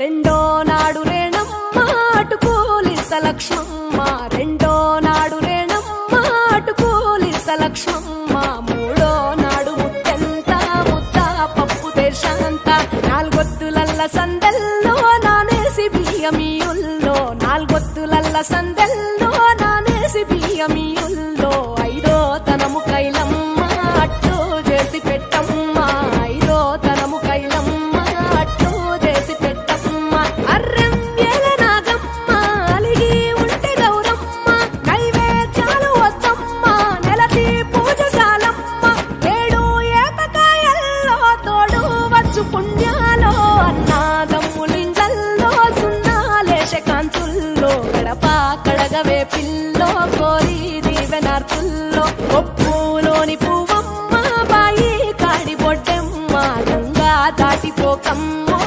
రెండో నాడు రేణమ్మ అటు పోలిస లక్ష్మమ్మ రెండో నాడు రేణమ్మ అటు పోలిస లక్ష్మమ్మ మూడో నాడు ముత్తంత ముద్ద పప్పు దేశంత నాలుగొత్తులల్ల సందెల్లో నానేసి బియ్యమీయుల్లో. నాలుగొత్తులల్ల సందల్లో నానేసి బియ్యమీయుల్లో. పుణ్యాలో అన్నాదమ్ములిండల్లో సున్నాలేశ కాంతుల్లో గడపా కడగవే పిల్లో కోరి దీవెనార్పుల్లో ఒప్పులోని పువ్వమ్మ బాయి కాడి బొడ్డెమ్మ గంగా దాటిపోకమ్మో